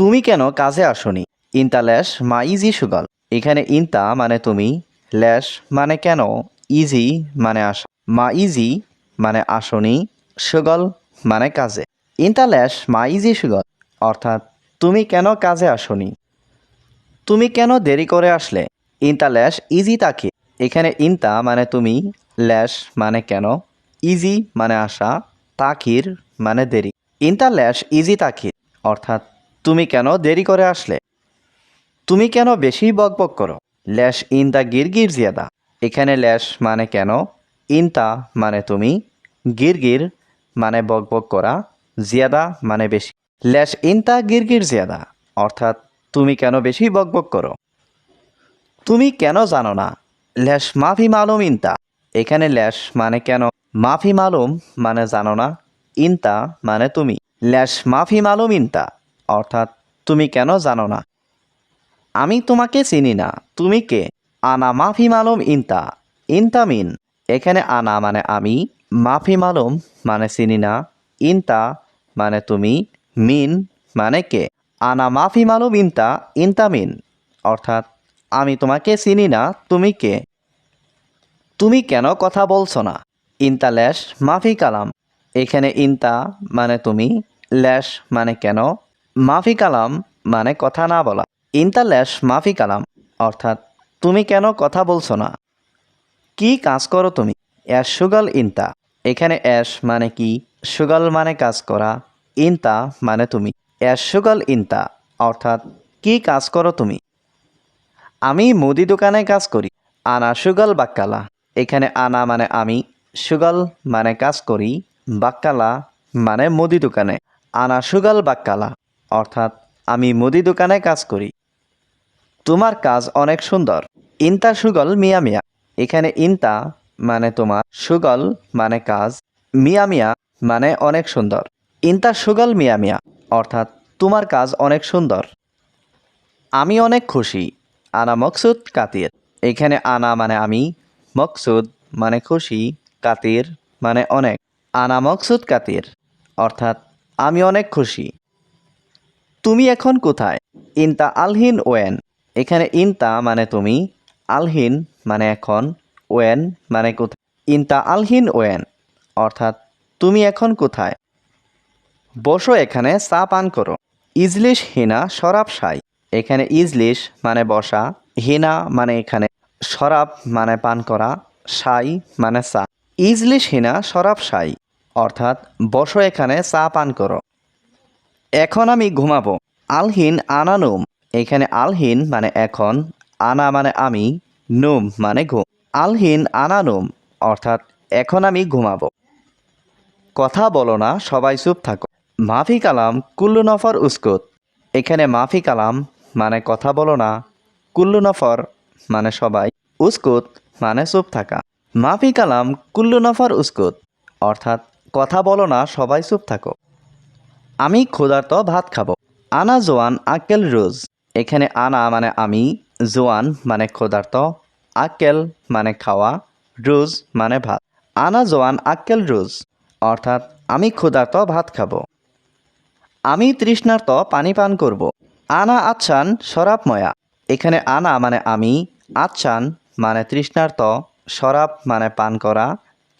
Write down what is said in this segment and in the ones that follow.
তুমি কেন কাজে আসনি? ইনতা ল্যাশ মা ইজি সুগল। এখানে ইনতা মানে তুমি, ল্যাশ মানে কেন, ইজি মানে আসা, মা ইজি মানে আসনি, সুগল মানে কাজে। ইনতা ল্যাশ মা ইজি সুগল, অর্থাৎ তুমি কেন কাজে আসনি? তুমি কেন দেরি করে আসলে? ইনতা ল্যাশ ইজি তাকে। এখানে ইনতা মানে তুমি, ল্যাশ মানে কেন, ইজি মানে আসা, তাকির মানে দেরি। ইনতা ল্যাশ ইজি তাকির অর্থাৎ তুমি কেন দেরি করে আসলে? তুমি কেন বেশি বকবক করো? ল্যাশ ইনতা গিরগির জিয়াদা। এখানে ল্যাশ মানে কেন? ইনতা মানে তুমি গিরগির মানে বকবক করা, জিয়াদা মানে বেশি। ল্যাশ ইনতা গিরগির জিয়াদা, অর্থাৎ তুমি কেন বেশি বকবক করো? তুমি কেন জানো না? ল্যাশ মাফি মালুম ইনতা। এখানে ল্যাশ মানে কেন? মাফি মালুম মানে জানো না। ইনতা মানে তুমি। ল্যাশ মাফি মালুম ইনতা। অর্থাৎ তুমি কেন জানো না? আমি তোমাকে চিনি না। তুমি কে? আনা মাফি মালুম ইনতা। ইনতা মিন। এখানে আনা মানে আমি, মাফি মালুম মানে চিনি না। ইনতা মানে তুমি, মিন মানে কে? আনা মাফি মালুম ইনতা ইনতা মিন। অর্থাৎ আমি তোমাকে চিনি না, তুমি কে? তুমি কেন কথা বলছো না? ইনতা ল্যাশ মাফি কালাম। এখানে ইনতা মানে তুমি ল্যাশ মানে কেন? মাফি কালাম মানে কথা না বলা। ইনতা ল্যাশ মাফি কালাম, অর্থাৎ তুমি কেন কথা বলছো না? কি কাজ করো তুমি? অ্যাশ সুগল ইনতা। এখানে অ্যাশ মানে কি? সুগল মানে কাজ করা। ইনতা মানে তুমি। অ্যাশ সুগল ইনতা, অর্থাৎ কি কাজ করো তুমি? আমি মুদি দোকানে কাজ করি। আনা সুগল বাক্কালা। এখানে আনা মানে আমি, সুগল মানে কাজ করি। বাক্কালা মানে মুদি দোকানে। আনা সুগল বাক্কালা। অর্থাৎ আমি মুদি দোকানে কাজ করি। তোমার কাজ অনেক সুন্দর। ইনতা সুগল মিয়া মিয়া। এখানে ইনতা মানে তোমার, সুগল মানে কাজ, মিয়া মিয়া মানে অনেক সুন্দর। ইনতা সুগল মিয়া মিয়া, অর্থাৎ তোমার কাজ অনেক সুন্দর। আমি অনেক খুশি। আনা মকসুদ কাতির। এখানে আনা মানে আমি, মকসুদ মানে খুশি, কাতির মানে অনেক। আনা মকসুদ কাতির, অর্থাৎ আমি অনেক খুশি। তুমি এখন কোথায়? ইনতা আলহিন ওয়েন। এখানে ইনতা মানে তুমি, আলহিন মানে এখন, ওয়েন মানে কোথায়? ইনতা আলহিন ওয়েন, অর্থাৎ তুমি এখন কোথায়? বসো এখানে, চা পান করো। ইজলিশ হিনা শরাব সাই এখানে ইজলিশ মানে বসা, হিনা মানে এখানে শরাব মানে পান করা সাই মানে চা। ইজলিশ হিনা শরাব সাই অর্থাৎ বসো এখানে, চা পান করো। এখন আমি ঘুমাবো। আলহিন আনা নুম। এখানে আলহিন মানে এখন, আনা মানে আমি, নুম মানে ঘুম। আলহিন আনা নুম, অর্থাৎ এখন আমি ঘুমাবো। কথা বলো না, সবাই চুপ থাকো। মাফি কালাম, কুল্লু নফর উস্কুত। এখানে মাফি কালাম মানে কথা বলো না, কুল্লু নফর মানে সবাই, উস্কুত মানে চুপ থাকা। মাফি কালাম, কুল্লু নফর উস্কুত। অর্থাৎ কথা বলো না, সবাই চুপ থাকো। আমি ক্ষুধার্ত ভাত খাব। আনা জোয়ান আকেল রোজ। এখানে আনা মানে আমি, জোয়ান মানে ক্ষুধার্ত, আক্কেল মানে খাওয়া, রোজ মানে ভাত। আনা জোয়ান আক্কেল রোজ, অর্থাৎ আমি ক্ষুধার্ত ভাত খাব। আমি তৃষ্ণার্ত পানি পান করব। আনা আচ্ছান শরাব ময়া এখানে আনা মানে আমি, আচ্ছান মানে তৃষ্ণার্ত, শরাব মানে পান করা,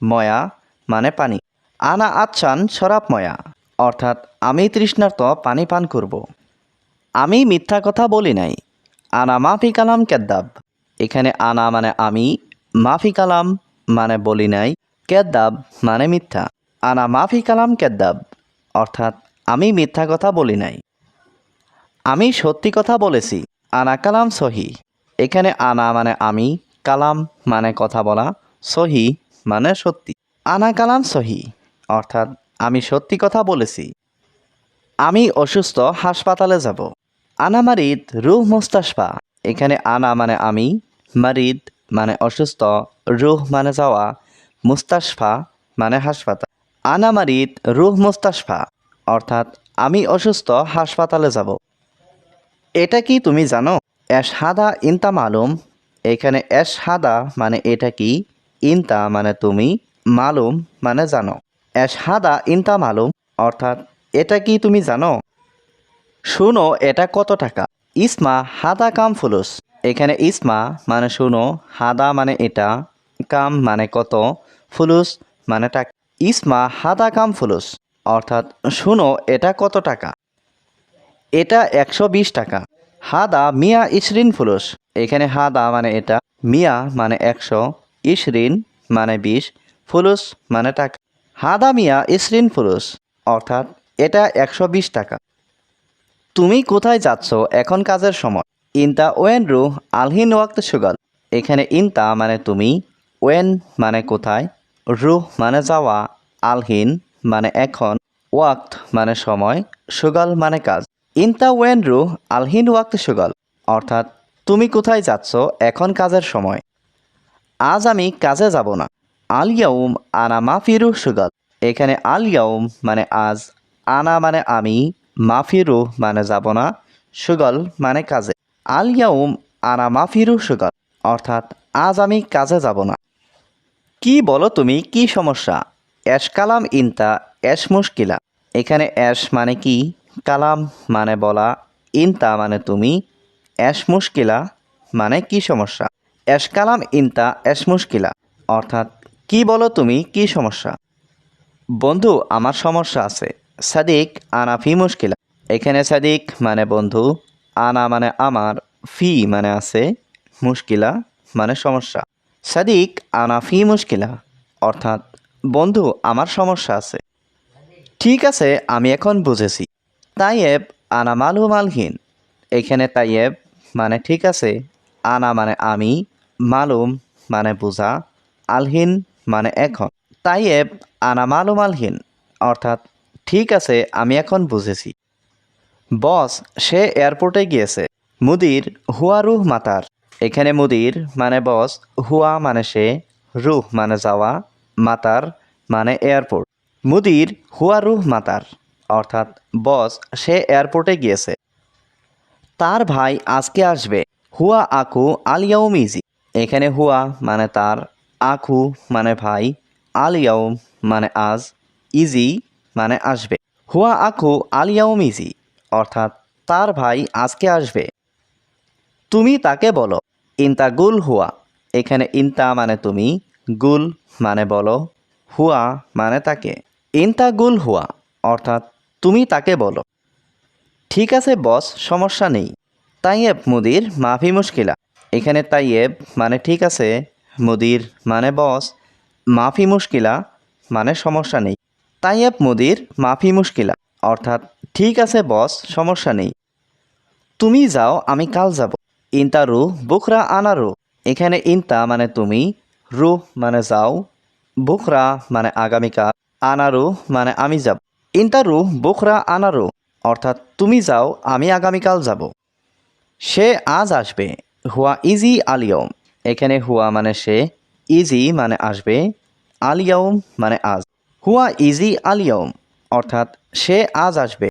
ময়া মানে পানি। আনা আচ্ছান শরাব ময়া অর্থাৎ আমি তৃষ্ণার্ত পানি পান করব। আমি মিথ্যা কথা বলি নাই। আনা মাফি কালাম কেদ্দাব। এখানে আনা মানে আমি, মাফি কালাম মানে বলি নাই, কেদ্দাব মানে মিথ্যা। আনা মাফি কালাম কেদ্দাব, অর্থাৎ আমি মিথ্যা কথা বলি নাই। আমি সত্যি কথা বলেছি, আনা কালাম সহি। এখানে আনা মানে আমি, কালাম মানে কথা বলা, সহি মানে সত্যি। আনা কালাম সহি, অর্থাৎ আমি সত্যি কথা বলেছি। আমি অসুস্থ, হাসপাতালে যাব। আনা মারিদ, রুহ মুস্তাশফা। এখানে আনা মানে আমি, মারিদ মানে অসুস্থ, রুহ মানে যাওয়া, মুস্তাশফা মানে হাসপাতাল। আনা মারিদ, রুহ মুস্তাশফা। অর্থাৎ আমি অসুস্থ, হাসপাতালে যাব। এটা কি তুমি জানো? অ্যাশ হাদা ইনতা মালুম। এখানে অ্যাশ হাদা মানে এটা কি? ইনতা মানে তুমি, মালুম মানে জানো। অ্যাশ হাদা ইনতা মালুম, অর্থাৎ এটা কি তুমি জানো? শুনো, এটা কত টাকা? ইসমা, হাদা কাম ফুলুস। এখানে ইসমা মানে শুনো, হাদা মানে এটা, কাম মানে কত, ফুলুস মানে টাকা। ইসমা, হাদা কাম ফুলুস, অর্থাৎ শুনো, এটা কত টাকা? এটা একশো বিশ টাকা। হাদা মিয়া ইশরিন ফুলুস। এখানে হাদা মানে এটা, মিয়া মানে একশো, ইশরিন মানে বিশ, ফুলুস মানে টাকা। হাদা মিয়া ইশরিন ফুলুস অর্থাৎ এটা একশো বিশ টাকা। তুমি কোথায় যাচ্ছ এখন কাজের সময়? ইনতা ওয়েন রু আলহিন ওয়াক্ত সুগল। এখানে ইনতা মানে তুমি, ওয়েন মানে কোথায়? রু মানে যাওয়া, আলহিন মানে এখন, ওয়াক্ত মানে সময়, সুগল মানে কাজ। ইনতা ওয়েন রু আলহিন ওয়াক্ত সুগল, অর্থাৎ তুমি কোথায় যাচ্ছ এখন কাজের সময়? আজ আমি কাজে যাব না। আল ইয়াউম আনা মাফিরু সুগল এখানে আল ইয়াউম মানে আজ, আনা মানে আমি মাফিরু মানে যাব না সুগল মানে কাজে। আল ইয়াউম আনা মাফিরু সুগল অর্থাৎ আজ আমি কাজে যাব না কি বলো তুমি, কি সমস্যা? অ্যাশ কালাম ইনতা অ্যাশ মুশকিলা। এখানে অ্যাশ মানে কি? কালাম মানে বলা, ইনতা মানে তুমি অ্যাশ মুশকিলা মানে কি সমস্যা? অ্যাশ কালাম ইনতা অ্যাশ মুশকিলা, অর্থাৎ কি বলো তুমি, কি সমস্যা? বন্ধু, আমার সমস্যা আছে। সাদিক, আনা ফি মুশকিলা। এখানে সাদিক মানে বন্ধু, আনা মানে আমার, ফি মানে আছে মুশকিলা মানে সমস্যা। সাদিক, আনা ফি মুশকিলা, অর্থাৎ বন্ধু, আমার সমস্যা আছে। ঠিক আছে, আমি এখন বুঝেছি। তাইয়েব, আনা মালু মালহীন। এখানে তাইয়েব মানে ঠিক আছে, আনা মানে আমি, মালুম মানে বোঝা, আলহিন মানে এখন। তাইয়েব আনা মালুম আলহিন অর্থাৎ ঠিক আছে, আমি এখন বুঝেছি। বস, সে এয়ারপোর্টে গিয়েছে। মুদির হুয়া রুহ মাতার। এখানে মুদির মানে বস, হুয়া মানে সে, রুহ মানে যাওয়া, মাতার মানে এয়ারপোর্ট। মুদির হুয়া রুহ মাতার, অর্থাৎ বস, সে এয়ারপোর্টে গিয়েছে। তার ভাই আজকে আসবে, হুয়া আকু আলিয়াউম ইজি এখানে হুয়া মানে তার আখু মানে ভাই আলিয়াউম মানে আজ, ইজি মানে আসবে। হুয়া আখু আলিয়াউম ইজি অর্থাৎ তার ভাই আজকে আসবে। তুমি তাকে বলো, ইনতা গুল হুয়া? এখানে ইনতা মানে তুমি, গুল মানে বলো, হুয়া মানে তাকে। ইনতা গুল হুয়া, অর্থাৎ তুমি তাকে বলো। ঠিক আছে বস, সমস্যা নেই। তাইয়েব মুদির মাফি মুশকিলা। এখানে তাইয়েব মানে ঠিক আছে মুদির মানে বস মাফি মুশকিলা মানে সমস্যা নেই। তাইয়েব মুদির, মাফি মুশকিলা, অর্থাৎ ঠিক আছে বস সমস্যা নেই। তুমি যাও, আমি কাল যাব। ইনতা রু বুখরা আনা রু এখানে ইনতা মানে তুমি রু মানে যাও। বুখরা মানে আগামীকাল আনারু মানে আমি যাব। ইন্টারু বুখরা আনারু অর্থাৎ তুমি যাও, আমি আগামীকাল যাব। সে আজ আসবে, হুয়া ইজি আলিয়ম এখানে হুয়া মানে সে, ইজি মানে আসবে আলিয়াউম মানে আজ। হুয়া ইজি আলিয়াউম অর্থাৎ সে আজ আসবে।